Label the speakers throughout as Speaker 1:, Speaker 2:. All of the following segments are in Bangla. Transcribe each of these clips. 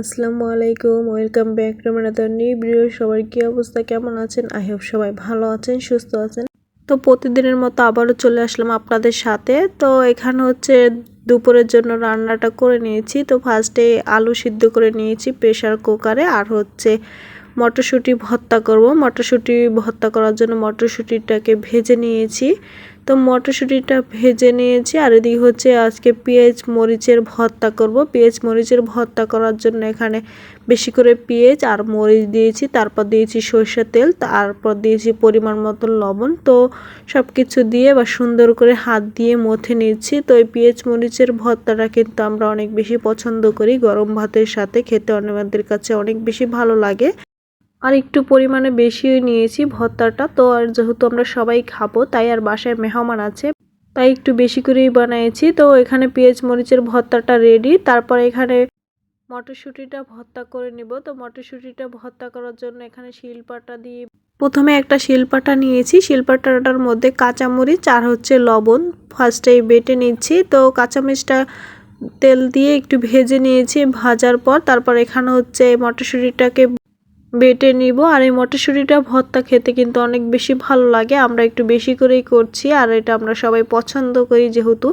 Speaker 1: আসসালামু আলাইকুম ওয়েলকাম ব্যাক টু মানাদার নিউ ভিডিও সবার কি অবস্থা? কেমন আছেন? আই হোপ সবাই ভালো আছেন, সুস্থ আছেন। তো প্রতিদিনের মতো আবারও চলে আসলাম আপনাদের সাথে। তো এখানে হচ্ছে দুপুরের জন্য রান্নাটা করে নিয়েছি। তো ফার্স্টে আলু সিদ্ধ করে নিয়েছি প্রেশার কুকারে। আর হচ্ছে মটরশুঁটি ভর্তা করব। মটরশুঁটি ভর্তা করার জন্য মটরশুঁটিটাকে ভেজে নিয়েছি। তো মটরশুঁটিটা ভেজে নিয়েছি আর এদিকে হচ্ছে আজকে পেঁয়াজ মরিচের ভর্তা করব। পেঁয়াজ মরিচের ভর্তা করার জন্য এখানে বেশি করে পেঁয়াজ আর মরিচ দিয়েছি, তারপর দিয়েছি সরষের তেল, তারপর দিয়েছি পরিমাণ মতন লবণ। তো সব কিছু দিয়ে বা সুন্দর করে হাত দিয়ে মথে নিচ্ছি। তো এই পেঁয়াজ মরিচের ভর্তাটা কিন্তু আমরা অনেক বেশি পছন্দ করি। গরম ভাতের সাথে খেতে অনেকদের কাছে অনেক বেশি ভালো লাগে। আর একটু পরিমাণে বেশি নিয়েছি ভর্তাটা। তো আর যেহেতু আমরা সবাই খাব, তাই আর বাসায় মেহমান আছে, তাই একটু বেশি করেই বানিয়েছি তো এখানে পেঁয়াজ মরিচের ভর্তাটা রেডি তারপর এখানে মটরশুঁটিটা ভর্তা করে নিব। তো মটরশুঁটিটা ভর্তা করার জন্য এখানে শিলপাটা দিয়ে প্রথমে একটা শিলপাটা নিয়েছি। শিলপাটাটার মধ্যে কাঁচামরিচ আর হচ্ছে লবণ ফার্স্টেই বেটে নিচ্ছি। তো কাঁচামরিচটা তেল দিয়ে একটু ভেজে নিয়েছি ভাজার পর, তারপর এখানে হচ্ছে মটরশুঁটিটাকে বেটে নিব আর এই মটরশুঁটিটা ভর্তা খেতে কিন্তু অনেক বেশি ভালো লাগে। আমরা একটু বেশি করেই করছি আর এটা আমরা সবাই পছন্দ করি যেহেতু।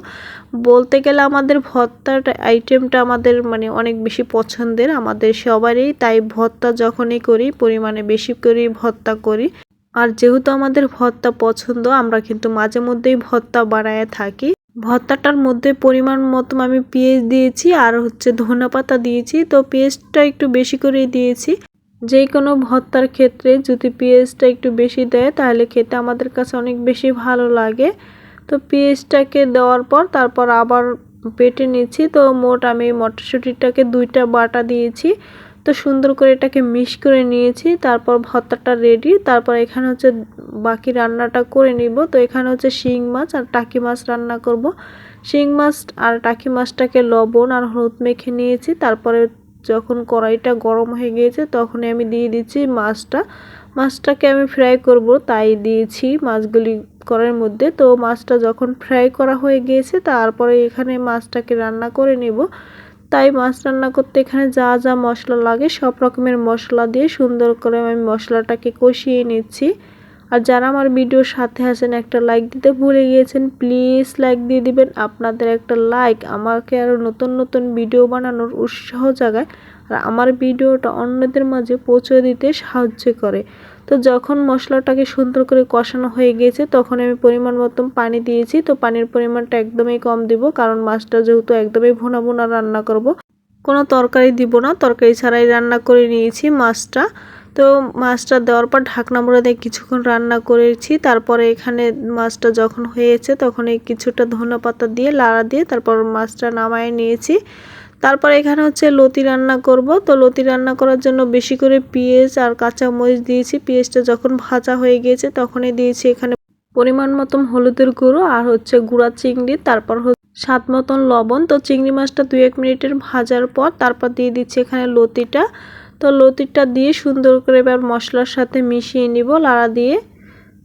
Speaker 1: বলতে গেলে আমাদের ভর্তার আইটেমটা আমাদের মানে অনেক বেশি পছন্দের, আমাদের সবারই। তাই ভর্তা যখনই করি, পরিমাণে বেশি করেই ভর্তা করি। আর যেহেতু আমাদের ভর্তা পছন্দ, আমরা কিন্তু মাঝে মধ্যেই ভর্তা বানায় থাকি। ভর্তাটার মধ্যে পরিমাণ মতো আমি পেঁয়াজ দিয়েছি আর হচ্ছে ধনে পাতা দিয়েছি। তো পেঁয়াজটা একটু বেশি করেই দিয়েছি। যে কোনো ভর্তার ক্ষেত্রে যদি পেঁয়াজটা একটু বেশি দেয়, তাহলে খেতে আমাদের কাছে অনেক বেশি ভালো লাগে। তো পেঁয়াজটাকে দেওয়ার পর তারপর আবার পেটে নিচ্ছি। তো মোট আমি মটরশুঁটিটাকে দুইটা বাটা দিয়েছি। তো সুন্দর করে এটাকে মিক্স করে নিয়েছি। তারপর ভর্তাটা রেডি তারপর এখানে হচ্ছে বাকি রান্নাটা করে নিব। তো এখানে হচ্ছে শিং মাছ আর টাকি মাছ রান্না করব। শিং মাছ আর টাকি মাছটাকে লবণ আর হলুদ মেখে নিয়েছি। তারপরে যখন কড়াইটা গরম হয়ে গিয়েছে, তখনই আমি দিয়ে দিচ্ছি মাছটা। মাছটাকে আমি ফ্রাই করব, তাই দিয়েছি মাছগুলি করার মধ্যে। তো মাছটা যখন ফ্রাই করা হয়ে গিয়েছে, তারপরে এখানে মাছটাকে রান্না করে নেব। তাই মাছ রান্না করতে এখানে যা যা মশলা লাগে, সব রকমের মশলা দিয়ে সুন্দর করে আমি মশলাটাকে কষিয়ে নিচ্ছি। আর যারা আমার ভিডিওর সাথে আছেন, একটা লাইক দিতে ভুলে গিয়েছেন প্লিজ লাইক দিয়ে দিবেন। আপনাদের একটা লাইক আমাকে আরও নতুন নতুন ভিডিও বানানোর উৎসাহ জাগায় আর আমার ভিডিওটা অন্যদের মাঝে পৌঁছে দিতে সাহায্য করে। তো যখন মশলাটাকে সুন্দর করে কষানো হয়ে গিয়েছে, তখন আমি পরিমাণ মতন পানি দিয়েছি। তো পানির পরিমাণটা একদমই কম দিব, কারণ মাছটা যেহেতু একদমই ভুনা ভুনা রান্না করব। কোনো তরকারি দিব না, তরকারি ছাড়াই রান্না করে নিয়েছি মাছটা। তো মাছটা দেওয়ার পর ঢাকনা মুড়ে দিয়ে কিছুক্ষণ রান্না করেছি। তারপরে এখানে মাছটা যখন হয়েছে তখন এই কিছুটা ধনে পাতা দিয়ে, লাড়া দিয়ে তারপর মাছটা নামায় নিয়েছি। তারপর এখানে হচ্ছে লতি রান্না করব। তো লতি রান্না করার জন্য বেশি করে পেঁয়াজ আর কাঁচা মরিচ দিয়েছি। পেঁয়াজটা যখন ভাজা হয়ে গিয়েছে তখনই দিয়েছি এখানে পরিমাণ মতন হলুদের গুঁড়ো আর হচ্ছে গুঁড়া চিংড়ি, তারপর স্বাদ মতন লবণ। তো চিংড়ি মাছটা দু এক মিনিটের ভাজার পর তারপর দিয়ে দিচ্ছি এখানে লতিটা। তো লতিটা দিয়ে সুন্দর করে এবার মশলার সাথে মিশিয়ে নিব, লাড়া দিয়ে।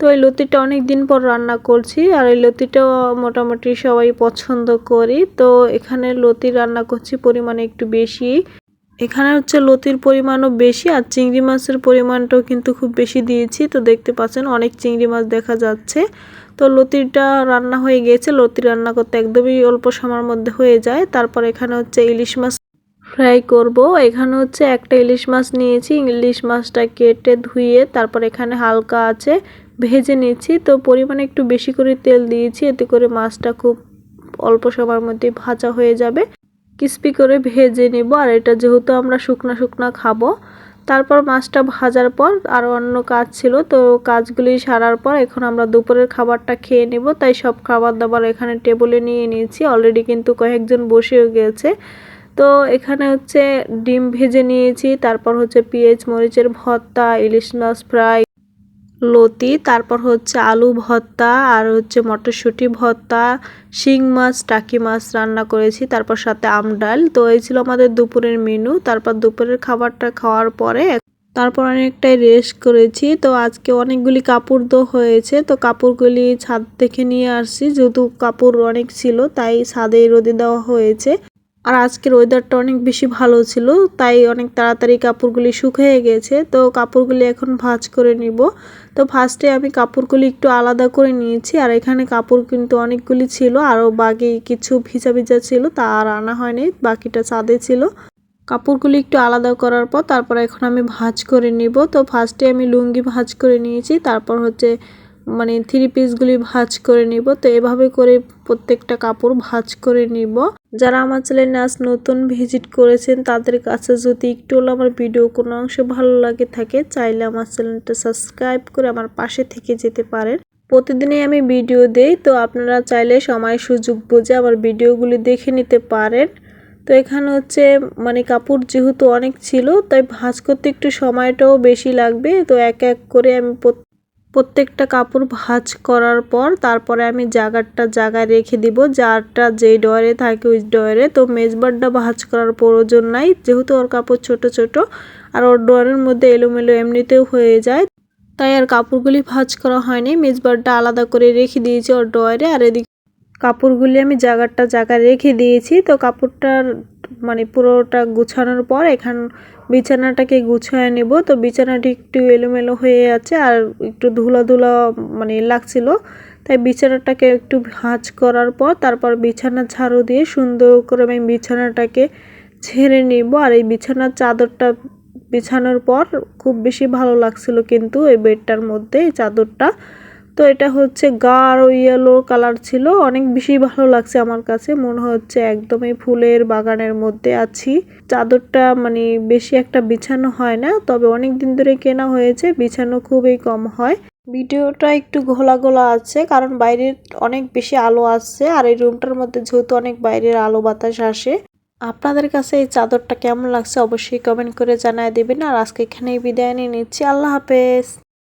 Speaker 1: তো এই লতিটা অনেক দিন পর রান্না করছি, আর এই লতিটাও মোটামুটি সবাই পছন্দ করি। তো এখানে লতি রান্না করছি পরিমাণে একটু বেশি। এখানে হচ্ছে লতির পরিমাণও বেশি, আর চিংড়ি মাছের পরিমাণটাও কিন্তু খুব বেশি দিয়েছি। তো দেখতে পাচ্ছেন অনেক চিংড়ি মাছ দেখা যাচ্ছে। তো লতিটা রান্না হয়ে গিয়েছে লতি রান্না করতে একদমই অল্প সময়ের মধ্যে হয়ে যায়। তারপর এখানে হচ্ছে ইলিশ মাছ ফ্রাই করব। এখানে হচ্ছে একটা ইলিশ মাছ নিয়েছি। ইলিশ মাছটা কেটে ধুয়ে তারপর এখানে হালকা আছে, ভেজে নিচ্ছি। তো পরিমাণে একটু বেশি করে তেল দিয়েছি, এতে করে মাছটা খুব অল্প সময়ের মধ্যে ভাজা হয়ে যাবে। ক্রিস্পি করে ভেজে নিব। আর এটা যেহেতু আমরা শুকনা শুকনো খাব, তারপর মাছটা ভাজার পর আরও অন্য কাজ ছিল। তো কাজগুলি সারার পর এখন আমরা দুপুরের খাবারটা খেয়ে নেব। তাই সব খাবার দাবার এখানে টেবলে নিয়ে নিয়েছি। অলরেডি কিন্তু কয়েকজন বসেও গিয়েছে তো এখানে হচ্ছে ডিম ভেজে নিয়েছি, তারপর হচ্ছে পেঁয়াজ, মরিচের ভর্তা, ইলিশ মাছ ফ্রাই, লতি, তারপর হচ্ছে আলু ভর্তা আর হচ্ছে মটরশুঁটি ভর্তা, শিং মাছ, টাকি মাছ রান্না করেছি, তারপর সাথে আম ডাল। তো এই ছিল আমাদের দুপুরের মেনু, তারপর দুপুরের খাবারটা খাওয়ার পরে তারপর অনেকটাই রেস্ট করেছি। তো আজকে অনেকগুলি কাপড় তো হয়েছে, তো কাপড়গুলি ছাদ থেকে নিয়ে আসছি, যেহেতু কাপড় অনেক ছিল, তাই ছাদে রোদে দেওয়া হয়েছে। আর আজকের ওয়েদারটা অনেক বেশি ভালো ছিল, তাই অনেক তাড়াতাড়ি কাপড়গুলি শুকিয়ে গেছে। তো কাপড়গুলি এখন ভাঁজ করে নিব। তো ফার্স্টে আমি কাপড়গুলি একটু আলাদা করে নিয়েছি, আর এখানে কাপড় কিন্তু অনেকগুলি ছিল আরও বাকি কিছু ভিজা ভিজা ছিল, তা আর আনা হয়নি, বাকিটা চাঁদে ছিল। কাপড়গুলি একটু আলাদা করার পর তারপর এখন আমি ভাঁজ করে নিব। তো ফার্স্টে আমি লুঙ্গি ভাঁজ করে নিয়েছি, তারপর হচ্ছে মানে থ্রি পিসগুলি ভাঁজ করে নিব। তো এভাবে করে প্রত্যেকটা কাপড় ভাঁজ করে নিব। যারা আমার চ্যানেলে আজ নতুন ভিজিট করেছেন, তাদের কাছে যদি একটু হলেও আমার ভিডিও কোনো অংশে ভালো লাগে থাকে, চাইলে আমার চ্যানেলটা সাবস্ক্রাইব করে আমার পাশে থেকে যেতে পারেন। প্রতিদিনই আমি ভিডিও দেই, তো আপনারা চাইলে সময় সুযোগ বুঝে আমার ভিডিওগুলি দেখে নিতে পারেন। তো এখানে হচ্ছে মানে কাপড় যেহেতু অনেক ছিল, তাই ভাঁজ করতে একটু সময়টাও বেশি লাগবে। তো এক এক করে আমি প্রত্যেকটা কাপড় ভাঁজ করার পর তারপরে আমি জাগারটা জায়গায় রেখে দিব। যারটা যেই ডয়ারে থাকে ওই ডয়ারে। তো মেজবারটা ভাঁজ করার প্রয়োজন নাই। যেহেতু ওর কাপড় ছোট ছোট, আর ওর ডয়ারের মধ্যে এলোমেলো এমনিতেও হয়ে যায়, তাই আর কাপড়গুলি ভাঁজ করা হয়নি। মেজবারটা আলাদা করে রেখে দিয়েছি ওর ডয়ারে। আর এদিকে কাপড়গুলি আমি জায়গাটা জায়গায় রেখে দিয়েছি। তো কাপড়টার মানে পুরোটা গুছানোর পর এখান বিছানাটাকে গুছিয়ে নেব। তো বিছানাটি একটু এলোমেলো হয়ে আছে আর একটু ধুলা মানে লাগছিল। তাই বিছানাটাকে একটু ভাঁজ করার পর তারপর বিছানা ঝাড়ু দিয়ে সুন্দর করে আমি বিছানাটাকে ঝেড়ে নিব। আর এই বিছানার চাদরটা বিছানোর পর খুব বেশি ভালো লাগছিল কিন্তু এই বেডটার মধ্যে, এই চাদরটা। তো এটা হচ্ছে গাঢ় ইয়েলো কালার ছিল। অনেক বেশি ভালো লাগছে আমার কাছে। মনে হচ্ছে একদমই ফুলের বাগানের মধ্যে আছি। চাদরটা মানে বেশি একটা বিছানো হয় না, তবে অনেক দিন ধরে কেনা হয়েছে, বিছানো খুবই কম হয়। ভিডিওটা একটু ঘোলা ঘোলা আছে, কারণ বাইরের অনেক বেশি আলো আসছে, আর এই রুমটার মধ্যে যেহেতু অনেক বাইরের আলো বাতাস আসে। আপনাদের কাছে এই চাদরটা কেমন লাগছে অবশ্যই কমেন্ট করে জানায় দেবেন, আর আজকে এখানেই বিদায় নিয়ে নিচ্ছি। আল্লাহ হাফেজ।